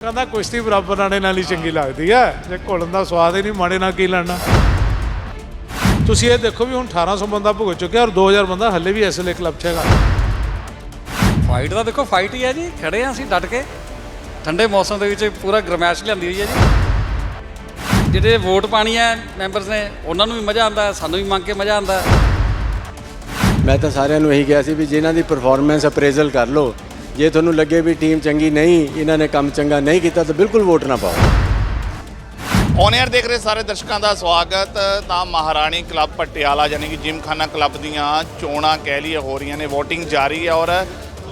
ਕਹਿੰਦਾ ਕੁਸ਼ਤੀ ਬਰਾਬਰ ਨਾਲੇ ਨਾਲ ਹੀ ਚੰਗੀ ਲੱਗਦੀ ਹੈ। ਜੇ ਘੁਲਣ ਦਾ ਸਵਾਦ ਹੀ ਨਹੀਂ ਮਾੜੇ ਨਾਲ ਕੀ ਲੜਨਾ ਤੁਸੀਂ ਇਹ ਦੇਖੋ ਵੀ ਹੁਣ 1800 ਬੰਦਾ ਭੁਗਤ ਚੁੱਕਿਆ ਔਰ 2000 ਬੰਦਾ ਹੱਲੇ ਵੀ ਐਸਐਲਏ ਕਲੱਬ 'ਚ ਹੈਗਾ। ਫਾਈਟ ਦਾ ਦੇਖੋ ਫਾਈਟ ਹੀ ਹੈ ਜੀ ਖੜੇ ਆ ਅਸੀਂ ਡਟ ਕੇ। ਠੰਡੇ ਮੌਸਮ ਦੇ ਵਿੱਚ ਪੂਰਾ ਗਰਮੈਸ਼ ਲਿਆਂਦੀ ਹੋਈ ਹੈ ਜੀ। ਜਿਹੜੇ ਵੋਟ ਪਾਣੀ ਹੈ ਮੈਂਬਰਸ ਨੇ ਉਹਨਾਂ ਨੂੰ ਵੀ ਮਜ਼ਾ ਆਉਂਦਾ ਹੈ ਸਾਨੂੰ ਵੀ ਮੰਗ ਕੇ ਮਜ਼ਾ ਆਉਂਦਾ ਮੈਂ ਤਾਂ ਸਾਰਿਆਂ ਨੂੰ ਇਹੀ ਕਿਹਾ ਸੀ ਵੀ ਜਿਨ੍ਹਾਂ ਦੀ ਪਰਫਾਰਮੈਂਸ ਅਪਰੇਜ਼ਲ ਕਰ ਲਓ ਜੇ ਤੁਹਾਨੂੰ ਲੱਗੇ ਵੀ ਟੀਮ ਚੰਗੀ ਨਹੀਂ ਇਹਨਾਂ ਨੇ ਕੰਮ ਚੰਗਾ ਨਹੀਂ ਕੀਤਾ ਤਾਂ ਬਿਲਕੁਲ ਵੋਟ ਨਾ ਪਾਓ। ਔਨ 에ਅਰ ਦੇਖ ਰਹੇ ਸਾਰੇ ਦਰਸ਼ਕਾਂ ਦਾ ਸਵਾਗਤ। ਤਾਂ ਮਹਾਰਾਣੀ ਕਲੱਬ ਪਟਿਆਲਾ ਯਾਨੀ ਕਿ ਜਿਮਖਾਨਾ ਕਲੱਬ ਦੀਆਂ ਚੋਣਾਂ ਕਹਿ ਲਈਏ ਹੋ ਰਹੀਆਂ ਨੇ VOTING ਜਾਰੀ ਹੈ ਔਰ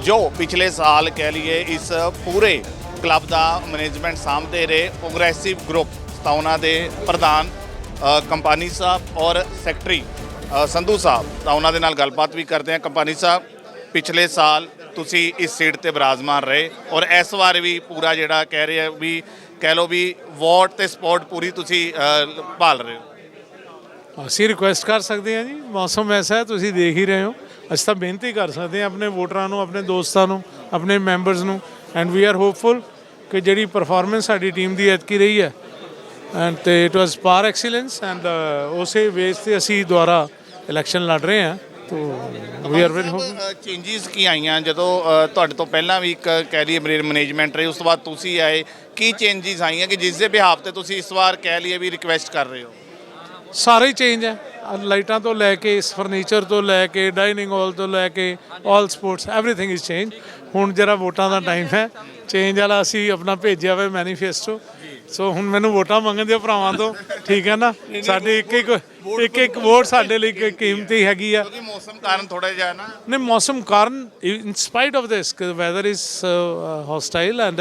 ਜੋ ਪਿਛਲੇ ਸਾਲ ਕਹਿ ਲਈਏ ਇਸ ਪੂਰੇ ਕਲੱਬ ਦਾ ਮੈਨੇਜਮੈਂਟ ਸਾਂਭਦੇ ਰਹੇ ਪ੍ਰੋਗਰੈਸਿਵ ਗਰੁੱਪ ਤਾਂ ਉਹਨਾਂ ਦੇ ਪ੍ਰਧਾਨ ਅ, ਕੰਪਾਨੀ ਸਾਹਿਬ ਔਰ ਸੈਕਟਰੀ ਸੰਧੂ ਸਾਹਿਬ ਤਾਂ ਉਹਨਾਂ ਦੇ ਨਾਲ ਗੱਲਬਾਤ ਵੀ ਕਰਦੇ ਹਾਂ। ਕੰਪਾਨੀ ਸਾਹਿਬ ਪਿਛਲੇ ਸਾਲ ਤੁਸੀਂ ਇਸ ਸੀਟ ਤੇ ਬਰਾਜ਼ਮਾਨ ਰਹੇ ਔਰ ਇਸ ਵਾਰ ਵੀ ਪੂਰਾ ਜਿਹੜਾ ਕਹਿ ਰਹੇ ਆ ਵੀ ਕਹਿ ਲਓ ਵੀ ਵੋਟ ਤੇ ਸਪੋਰਟ ਪੂਰੀ ਤੁਸੀਂ ਭਾਲ ਰਹੇ ਹੋ। ਅਸੀਂ ਰਿਕੁਐਸਟ ਕਰ ਸਕਦੇ ਹਾਂ ਜੀ, ਮੌਸਮ ਐਸਾ ਹੈ, ਤੁਸੀਂ ਦੇਖ ਹੀ ਰਹੇ ਹੋ। ਅਸੀਂ ਤਾਂ ਬੇਨਤੀ ਕਰ ਸਕਦੇ ਹਾਂ ਆਪਣੇ ਵੋਟਰਾਂ ਨੂੰ, ਆਪਣੇ ਦੋਸਤਾਂ ਨੂੰ, ਆਪਣੇ ਮੈਂਬਰਸ ਨੂੰ। ਐਂਡ ਵੀ ਆਰ ਹੋਪਫੁਲ ਕਿ ਜਿਹੜੀ ਪਰਫਾਰਮੈਂਸ ਸਾਡੀ ਟੀਮ ਦੀ ਐਤਕੀ ਰਹੀ ਹੈ। ਐਂਡ ਤੇ ਇਟ ਵਾਸ ਪਾਰ ਐਕਸੀਲੈਂਸ ਐਂਡ ਉਸੇ ਵੇਸ ਤੇ ਅਸੀਂ ਦੁਆਰਾ ਇਲੈਕਸ਼ਨ ਲੜ ਰਹੇ ਹਾਂ। ਤੋ we are very hopeful changes ਕੀ ਆਈਆਂ? ਜਦੋਂ ਅ, ਤੁਹਾਡੇ ਤੋਂ ਪਹਿਲਾਂ ਵੀ ਇੱਕ ਕਹਿ ਲਈਏ ਮੈਨੇਜਮੈਂਟ ਰਹੀ ਉਸ ਤੋਂ ਬਾਅਦ ਤੁਸੀਂ ਆਏ ਕੀ ਚੇਂਜਸ ਆਈਆਂ? ਕਿ ਜਿਸ ਦੇ ਬਿਹਾਫ ਤੇ ਤੁਸੀਂ ਇਸ ਵਾਰ ਕਹਿ ਲਈਏ ਵੀ ਰਿਕੁਐਸਟ ਕਰ ਰਹੇ ਹੋ? ਸਾਰਾ ਹੀ ਚੇਂਜ ਹੈ। ਆਹ ਲਾਈਟਾਂ ਤੋਂ ਲੈ ਕੇ ਇਸ ਫਰਨੀਚਰ ਤੋਂ ਲੈ ਕੇ ਡਾਈਨਿੰਗ ਹਾਲ ਤੋਂ ਲੈ ਕੇ all sports everything is change ਹੁਣ ਜਰਾ ਵੋਟਾਂ ਦਾ ਟਾਈਮ ਹੈ। ਚੇਂਜ ਵਾਲਾ ਅਸੀਂ ਆਪਣਾ ਭੇਜਿਆ ਹੋਇਆ ਮੈਨੀਫੈਸਟੋ ਸੋ ਹੁਣ ਮੈਨੂੰ ਵੋਟਾਂ ਮੰਗਣ ਦਿਓ ਭਰਾਵਾਂ ਤੋਂ। ਠੀਕ ਹੈ ਨਾ? ਸਾਡੀ ਇੱਕ ਇੱਕ ਇੱਕ ਇੱਕ ਵੋਟ ਸਾਡੇ ਲਈ ਕੀਮਤੀ ਹੈਗੀ ਆ। ਕਿਉਂਕਿ ਮੌਸਮ ਕਾਰਨ ਥੋੜਾ ਜਿਹਾ ਨਾ। ਨਹੀਂ ਮੌਸਮ ਕਾਰਨ in spite of this weather is hostile and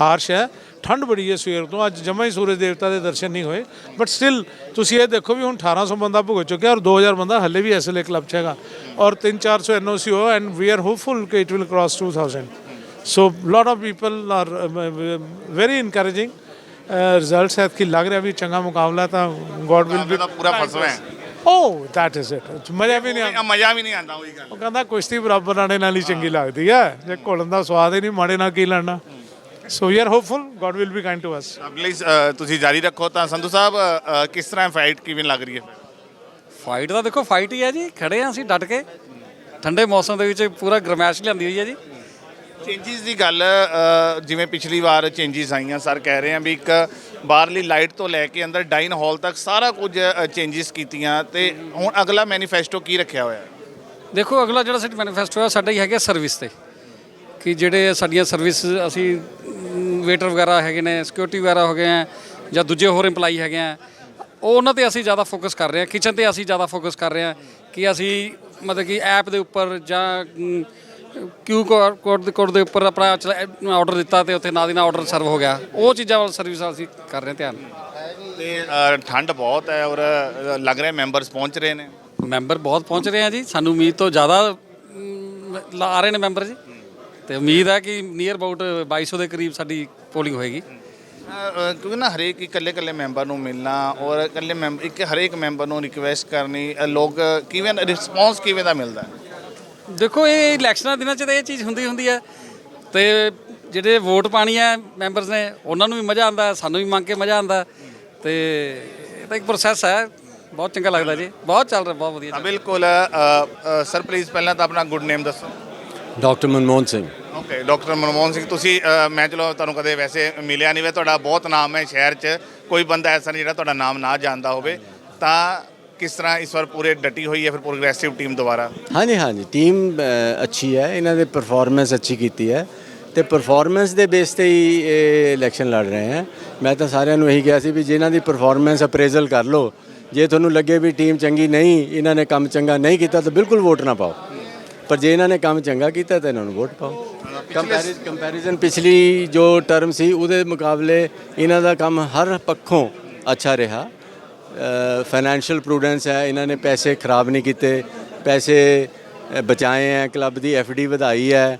harsh ਹੈ। ਠੰਡ ਬੜੀ ਹੈ ਸਵੇਰ ਤੋਂ। ਅੱਜ ਜਮਾ ਹੀ ਸੂਰਜ ਦੇਵਤਾ ਦੇ ਦਰਸ਼ਨ ਨਹੀਂ ਹੋਏ। ਬਟ ਸਟਿਲ ਤੁਸੀਂ ਇਹ ਦੇਖੋ ਵੀ ਹੁਣ 1800 ਬੰਦਾ ਭੁਗਤ ਚੁੱਕਿਆ ਔਰ 2000 ਬੰਦਾ ਹੱਲੇ ਵੀ ਐਸਐਲਏ ਕਲੱਬ 'ਚ ਹੈਗਾ। ਔਰ 3-400 ਐਨਓਸੀ ਹੋ ਐਂਡ ਵੀ ਆਰ ਹੋਪਫੁਲ ਕਿ it will cross 2000 so lot of people are very encouraging results ਹੈ ਕਿ ਲੱਗ ਰਿਹਾ ਵੀ ਚੰਗਾ ਮੁਕਾਬਲਾ ਤਾਂ ਗੋਡ ਵਿਲ ਬੀ ਪੂਰਾ ਫਸਵਾ ਹੈ। ਓ ਦੈਟ ਇਜ਼ ਇਟ ਮਜ਼ਾ ਵੀ ਨਹੀਂ ਆਉਂਦਾ। ਮਜ਼ਾ ਵੀ ਨਹੀਂ ਆਉਂਦਾ ਉਹੀ ਗੱਲ। ਉਹ ਕਹਿੰਦਾ ਕੁਸ਼ਤੀ ਬਰਾਬਰ ਨਾਲੇ ਨਾਲ ਹੀ ਚੰਗੀ ਲੱਗਦੀ ਹੈ ਜੇ ਘੁਲਣ ਦਾ ਸਵਾਦ ਹੀ ਨਹੀਂ ਮਾੜੇ ਨਾਲ ਕੀ ਲੜਨਾ so we are hopeful God will be kind to us ਅਗਲੀ ਤੁਸੀਂ ਜਾਰੀ ਰੱਖੋ ਤਾਂ ਸੰਧੂ ਸਾਹਿਬ ਕਿਸ ਤਰ੍ਹਾਂ ਫਾਈਟ ਕਿਵੇਂ ਲੱਗ ਰਹੀ ਹੈ? ਫਾਈਟ ਦਾ ਦੇਖੋ ਫਾਈਟ ਹੀ ਹੈ ਜੀ। ਖੜੇ ਆ ਅਸੀਂ ਡਟ ਕੇ। ਠੰਡੇ ਮੌਸਮ ਦੇ ਵਿੱਚ ਪੂਰਾ ਗਰਮੈਸ਼ ਲਿਆਂਦੀ ਹੋਈ ਹੈ ਜੀ। ਚੇਂਜਸ ਦੀ ਗੱਲ ਅ, ਜਿਵੇਂ ਪਿਛਲੀ ਵਾਰ ਚੇਂਜਸ ਆਈਆਂ ਸਰ ਕਹਿ ਰਹੇ ਆ ਵੀ ਇੱਕ ਬਾਹਰਲੀ ਲਾਈਟ ਤੋਂ ਲੈ ਕੇ ਅੰਦਰ ਡਾਈਨ ਹਾਲ ਤੱਕ ਸਾਰਾ ਕੁਝ ਚੇਂਜਸ ਕੀਤੀਆਂ ਤੇ ਹੁਣ ਅਗਲਾ ਮੈਨੀਫੈਸਟੋ ਕੀ ਰੱਖਿਆ ਹੋਇਆ? ਹੈ ਦੇਖੋ ਅਗਲਾ ਜਿਹੜਾ ਸਾਡਾ ਮੈਨੀਫੈਸਟੋ ਹੈ ਸਾਡਾ ਹੀ ਹੈਗਾ ਸਰਵਿਸ ਤੇ। ਕਿ ਜਿਹੜੇ ਸਾਡੀਆਂ ਸਰਵਿਸ ਅਸੀਂ ਵੇਟਰ ਵਗੈਰਾ ਹੈਗੇ ਨੇ ਸਿਕਿਉਰਿਟੀ ਵਗੈਰਾ ਹੋ ਗਏ ਆ ਜਾਂ ਦੂਜੇ ਹੋਰ EMPLOYE ਹੈਗੇ ਆ ਉਹ ਉਹਨਾਂ ਤੇ ਅਸੀਂ ਜ਼ਿਆਦਾ ਫੋਕਸ ਕਰ ਰਹੇ ਹਾਂ ਕਿਚਨ ਤੇ ਅਸੀਂ ਜ਼ਿਆਦਾ ਫੋਕਸ ਕਰ ਰਹੇ ਹਾਂ ਕਿ ਅਸੀਂ ਮਤਲਬ ਕਿ ਐਪ ਦੇ ਉੱਪਰ ਜਾਂ ਕਿਊ ਕੋਡ ਦੇ ਕੋਡ ਦੇ ਉੱਪਰ ਆਪਣਾ ਆਰਡਰ ਦਿੱਤਾ ਤੇ ਉੱਥੇ ਨਾਲ ਦੀ ਨਾਲ ਆਰਡਰ ਸਰਵ ਹੋ ਗਿਆ। ਉਹ ਚੀਜ਼ਾਂ ਵੱਲ ਸਰਵਿਸ ਅਸੀਂ ਕਰ ਰਹੇ ਧਿਆਨ। ਤੇ ਠੰਡ ਬਹੁਤ ਹੈ ਔਰ ਲੱਗ ਰਿਹਾ ਮੈਂਬਰਸ ਪਹੁੰਚ ਰਹੇ ਨੇ। ਮੈਂਬਰ ਬਹੁਤ ਪਹੁੰਚ ਰਹੇ ਆ ਜੀ। ਸਾਨੂੰ ਉਮੀਦ ਤੋਂ ਜ਼ਿਆਦਾ ਆ ਰਹੇ ਨੇ ਮੈਂਬਰ ਜੀ। ਤੇ ਉਮੀਦ ਹੈ ਕਿ ਨੀਅਰ ਅਬਾਊਟ 2200 ਦੇ ਕਰੀਬ ਸਾਡੀ ਪੋਲਿੰਗ ਹੋਏਗੀ। ਕਿਉਂਕਿ ਨਾ ਹਰੇਕ ਇਕੱਲੇ ਇਕੱਲੇ ਮੈਂਬਰ ਨੂੰ ਮਿਲਣਾ ਔਰ ਇਕੱਲੇ ਮੈਂਬਰ ਇੱਕ ਹਰੇਕ ਮੈਂਬਰ ਨੂੰ ਰਿਕੁਐਸਟ ਕਰਨੀ ਲੋਕ ਕਿਵੇਂ ਰਿਸਪੌਂਸ ਕਿਵੇਂ ਦਾ ਮਿਲਦਾ? ਹੈ ਦੇਖੋ ਇਹ ਇਲੈਕਸ਼ਨਾਂ ਦਿਨਾਂ 'ਚ ਤਾਂ ਇਹ ਚੀਜ਼ ਹੁੰਦੀ ਹੁੰਦੀ ਹੈ। ਤੇ ਜਿਹੜੇ ਵੋਟ ਪਾਣੀ ਹੈ ਮੈਂਬਰਸ ਨੇ ਉਹਨਾਂ ਨੂੰ ਵੀ ਮਜ਼ਾ ਆਉਂਦਾ ਸਾਨੂੰ ਵੀ ਮੰਗ ਕੇ ਮਜ਼ਾ ਆਉਂਦਾ। ਤੇ ਇਹ ਤਾਂ ਇੱਕ ਪ੍ਰੋਸੈਸ ਹੈ। ਬਹੁਤ ਚੰਗਾ ਲੱਗਦਾ ਜੀ। ਬਹੁਤ ਚੱਲ ਰਿਹਾ ਬਹੁਤ ਵਧੀਆ। ਬਿਲਕੁਲ ਸਰ ਪਲੀਜ਼ ਪਹਿਲਾਂ ਤਾਂ ਆਪਣਾ ਗੁੱਡ ਨੇਮ ਦੱਸੋ। Doctor Manmohan Singh. Okay doctor Manmohan Singh ਤੁਸੀਂ ਮੈਂ ਚਲੋ ਤੁਹਾਨੂੰ ਕਦੇ ਵੈਸੇ ਮਿਲਿਆ ਨਹੀਂ ਵੇ ਤੁਹਾਡਾ ਬਹੁਤ ਨਾਮ ਹੈ ਸ਼ਹਿਰ 'ਚ। ਕੋਈ ਬੰਦਾ ਐਸਾ ਨਹੀਂ ਜਿਹੜਾ ਤੁਹਾਡਾ ਨਾਮ ਨਾ ਜਾਣਦਾ ਹੋਵੇ। ਤਾਂ ਕਿਸ ਤਰ੍ਹਾਂ ਇਸ ਵਾਰ ਪੂਰੇ ਡਟੀ ਹੋਈ ਹੈ ਫਿਰ ਪ੍ਰੋਗਰੈਸਿਵ ਟੀਮ ਦੁਬਾਰਾ? ਹਾਂਜੀ ਹਾਂਜੀ। ਟੀਮ ਅੱਛੀ ਹੈ। ਇਹਨਾਂ ਦੇ ਪਰਫਾਰਮੈਂਸ ਅੱਛੀ ਕੀਤੀ ਹੈ। ਤੇ ਪਰਫਾਰਮੈਂਸ ਦੇ ਬੇਸ ਤੇ ਹੀ ਇਹ ਇਲੈਕਸ਼ਨ ਲੜ ਰਹੇ ਹੈ। ਮੈਂ ਤਾਂ ਸਾਰਿਆਂ ਨੂੰ ਇਹੀ ਕਿਹਾ ਸੀ ਵੀ ਜਿਨ੍ਹਾਂ ਦੀ ਪਰਫਾਰਮੈਂਸ ਅਪਰੇਜ਼ਲ ਕਰ ਲਓ ਜੇ ਤੁਹਾਨੂੰ ਲੱਗੇ ਵੀ ਟੀਮ ਚੰਗੀ ਨਹੀਂ ਇਹਨਾਂ ਨੇ ਕੰਮ ਚੰਗਾ ਨਹੀਂ ਕੀਤਾ ਤਾਂ ਬਿਲਕੁਲ ਵੋਟ ਨਾ ਪਾਓ। ਪਰ ਜੇ ਇਹਨਾਂ ਨੇ ਕੰਮ ਚੰਗਾ ਕੀਤਾ ਤਾਂ ਇਹਨਾਂ ਨੂੰ ਵੋਟ ਪਾਓ। ਕੰਪੈਰੀਜ਼ਨ ਪਿਛਲੀ ਜੋ ਟਰਮ ਸੀ ਉਹਦੇ ਮੁਕਾਬਲੇ ਇਹਨਾਂ ਦਾ ਕੰਮ ਹਰ ਪੱਖੋਂ ਅੱਛਾ ਰਿਹਾ। ਫਾਈਨੈਂਸ਼ੀਅਲ ਪ੍ਰੂਡੈਂਸ ਹੈ, ਇਹਨਾਂ ਨੇ ਪੈਸੇ ਖਰਾਬ ਨਹੀਂ ਕੀਤੇ, ਪੈਸੇ ਬਚਾਏ ਹੈ ਕਲੱਬ ਦੀ ਡੀ ਵਧਾਈ ਹੈ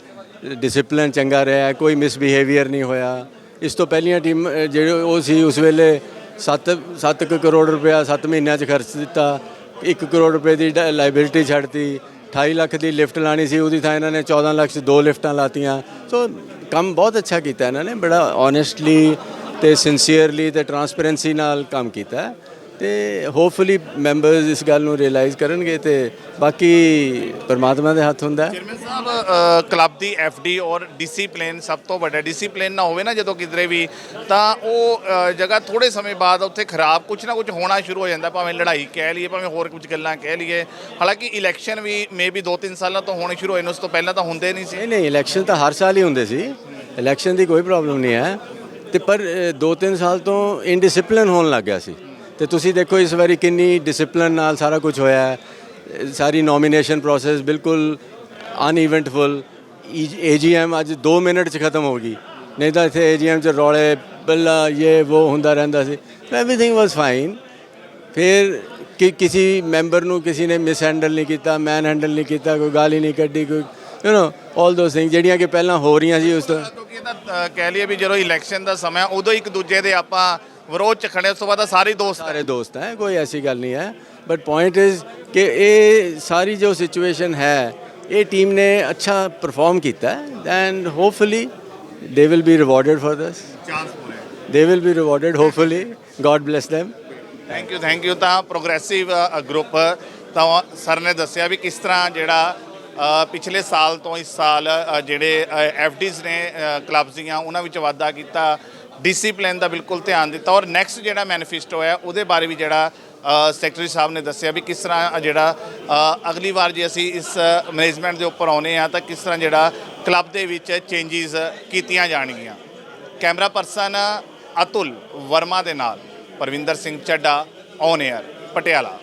ਡਿਸਪਲਿਨ ਚੰਗਾ ਰਿਹਾ ਕੋਈ ਮਿਸਬਿਹੇਵੀਅਰ ਨਹੀਂ ਹੋਇਆ। ਇਸ ਤੋਂ ਪਹਿਲੀਆਂ ਟੀਮ ਜਿਹੜੇ ਉਹ ਸੀ, ਉਸ ਵੇਲੇ 7 7 ਕਰੋੜ ਰੁਪਇਆ 7 ਮਹੀਨਿਆਂ 'ਚ ਖਰਚ ਦਿੱਤਾ। 1 ਕਰੋੜ ਰੁਪਏ ਦੀ ਲਾਇਬਿਲਿਟੀ ਛੱਡਤੀ। 28 ਲੱਖ ਦੀ ਲਿਫਟ ਲਾਣੀ ਸੀ, ਉਹਦੀ ਥਾਂ ਇਹਨਾਂ ਨੇ 14 ਲੱਖ 'ਚ ਦੋ ਲਿਫਟਾਂ ਲਾਤੀਆਂ। ਸੋ, ਕੰਮ ਬਹੁਤ ਅੱਛਾ ਕੀਤਾ ਇਹਨਾਂ ਨੇ, ਬੜਾ ਓਨੈਸਟਲੀ ਤੇ ਸਿੰਸੀਅਰਲੀ ਤੇ ਟਰਾਂਸਪੇਰੈਂਸੀ ਨਾਲ ਕੰਮ ਕੀਤਾ। ਤੇ ਹੋਪਫੁਲੀ ਮੈਂਬਰਸ ਇਸ ਗੱਲ ਨੂੰ ਰਿਅਲਾਈਜ਼ ਕਰਨਗੇ ਤੇ ਬਾਕੀ ਪਰਮਾਤਮਾ ਦੇ ਹੱਥ ਹੁੰਦਾ ਹੈ। ਚੇਅਰਮੈਨ ਸਾਹਿਬ ਕਲੱਬ ਦੀ ਡੀ ਔਰ ਡਿਸਪਲਿਨ ਸਭ ਤੋਂ ਵੱਡਾ ਡਿਸਪਲਿਨ ਨਾ ਹੋਵੇ ਨਾ ਜਦੋਂ ਕਿਧਰੇ ਵੀ ਤਾਂ ਉਹ ਅ, ਜਗ੍ਹਾ ਥੋੜੇ ਸਮੇਂ ਬਾਅਦ ਉੱਥੇ ਖਰਾਬ ਕੁਝ ਨਾ ਕੁਝ ਹੋਣਾ ਸ਼ੁਰੂ ਹੋ ਜਾਂਦਾ ਭਾਵੇਂ ਲੜਾਈ ਕਹਿ ਲਈਏ ਭਾਵੇਂ ਹੋਰ ਕੁਝ ਗੱਲਾਂ ਕਹਿ ਲਈਏ। ਹਾਲਾਂਕਿ ਇਲੈਕਸ਼ਨ ਵੀ ਮੇਬੀ 2-3 ਸਾਲਾਂ ਤੋਂ ਹੋਣੇ ਸ਼ੁਰੂ ਹੋਏ ਨੇ ਉਸ ਤੋਂ ਪਹਿਲਾਂ ਤਾਂ ਹੁੰਦੇ ਨਹੀਂ ਸੀ। ਨਹੀਂ ਨਹੀਂ ਇਲੈਕਸ਼ਨ ਤਾਂ ਹਰ ਸਾਲ ਹੀ ਹੁੰਦੇ ਸੀ। ਇਲੈਕਸ਼ਨ ਦੀ ਕੋਈ ਪ੍ਰੋਬਲਮ ਨਹੀਂ ਹੈ। ਤੇ ਪਰ 2-3 ਸਾਲ ਤੋਂ ਇਨਡਿਸਪਲਿਨ ਹੋਣ ਲੱਗ ਗਿਆ ਸੀ। ਤੇ ਤੁਸੀਂ ਦੇਖੋ ਇਸ ਵਾਰੀ ਕਿੰਨੀ ਡਿਸਪਲਿਨ ਨਾਲ ਸਾਰਾ ਕੁਝ ਹੋਇਆ ਹੈ ਅਹ ਸਾਰੀ ਨੋਮੀਨੇਸ਼ਨ ਪ੍ਰੋਸੈਸ ਬਿਲਕੁਲ ਅਨਈਵੈਂਟਫੁਲ ਏਜੀਐਮ ਅੱਜ 2 ਮਿੰਟ 'ਚ ਖਤਮ ਹੋ ਗਈ ਨਹੀਂ ਤਾਂ ਇੱਥੇ ਏਜੀਐਮ 'ਚ ਰੌਲੇ ਬੱਲਾ ਇਹ ਉਹ ਹੁੰਦਾ ਰਹਿੰਦਾ ਸੀ ਐਵਰੀਥਿੰਗ ਵਾਸ ਫਾਈਨ ਫਿਰ ਕਿ ਕਿਸੇ ਮੈਂਬਰ ਨੂੰ ਕਿਸੇ ਨੇ ਮਿਸਹੈਂਡਲ ਨਹੀਂ ਕੀਤਾ ਮੈਨ ਹੈਂਡਲ ਨਹੀਂ ਕੀਤਾ ਕੋਈ ਗਾਲੀ ਨਹੀਂ ਕੱਢੀ ਕੋਈ ਯੂ نو 올 ਦੋਸ ਥਿੰਗ ਜਿਹੜੀਆਂ ਕਿ ਪਹਿਲਾਂ ਹੋ ਰਹੀਆਂ ਸੀ ਉਸ ਤੋਂ ਕਿਉਂਕਿ ਇਹ ਤਾਂ ਅ, ਕਹਿ ਲਈਏ ਵੀ ਜਦੋਂ ਇਲੈਕਸ਼ਨ ਦਾ ਸਮਾਂ ਉਦੋਂ ਇੱਕ ਦੂਜੇ ਦੇ ਆਪਾਂ ਵਿਰੋਧ ਚ ਖੜੇ ਉਸ ਤੋਂ ਬਾਅਦ ਸਾਰੇ ਦੋਸਤ ਸਾਰੇ ਦੋਸਤ ਹੈ ਕੋਈ ਐਸੀ ਗੱਲ ਨਹੀਂ ਹੈ। ਬਟ ਪੁਆਇੰਟ ਇਜ਼ ਕਿ ਇਹ ਸਾਰੀ ਜੋ ਸਿਚੁਏਸ਼ਨ ਹੈ ਇਹ ਟੀਮ ਨੇ ਅੱਛਾ ਪਰਫਾਰਮ ਕੀਤਾ ਹੈ। And hopefully they will be rewarded for this chance ਪੂਰੇ they will be rewarded hopefully god bless them thank you thank you ਤਾਂ ਪ੍ਰੋਗਰੈਸਿਵ ਗਰੁੱਪ ਤਾਂ ਸਰ ਨੇ ਦੱਸਿਆ ਵੀ ਕਿਸ ਤਰ੍ਹਾਂ ਜਿਹੜਾ ਅ, ਪਿਛਲੇ ਸਾਲ ਤੋਂ ਇਸ ਸਾਲ ਅ, ਜਿਹੜੇ ਐਫਡੀਜ਼ ਨੇ ਕਲੱਬਸ ਦੀਆਂ ਉਹਨਾਂ ਵਿੱਚ ਵਾਧਾ ਕੀਤਾ। ਡਿਸਪਲਿਨ ਦਾ ਬਿਲਕੁਲ ਧਿਆਨ ਦਿੱਤਾ। ਔਰ ਨੈਕਸਟ ਜਿਹੜਾ ਮੈਨੀਫੈਸਟੋ ਹੈ, ਉਹਦੇ ਬਾਰੇ ਵੀ ਜਿਹੜਾ ਸੈਕਟਰੀ ਸਾਹਿਬ ਨੇ ਦੱਸਿਆ ਵੀ ਕਿਸ ਤਰ੍ਹਾਂ ਜਿਹੜਾ ਅਗਲੀ ਵਾਰ ਜੇ ਅਸੀਂ ਇਸ ਮੈਨੇਜਮੈਂਟ ਦੇ ਉੱਪਰ ਆਉਨੇ ਆ, ਤਾਂ ਕਿਸ ਤਰ੍ਹਾਂ ਜਿਹੜਾ ਕਲੱਬ ਦੇ ਵਿੱਚ ਚੇਂਜਸ ਕੀਤੀਆਂ ਜਾਣਗੀਆਂ। ਕੈਮਰਾ ਪਰਸਨ ਅਤੁਲ ਵਰਮਾ ਦੇ ਨਾਲ ਪਰਵਿੰਦਰ ਸਿੰਘ ਚੱਡਾ ਔਨ 에ਅਰ ਪਟਿਆਲਾ।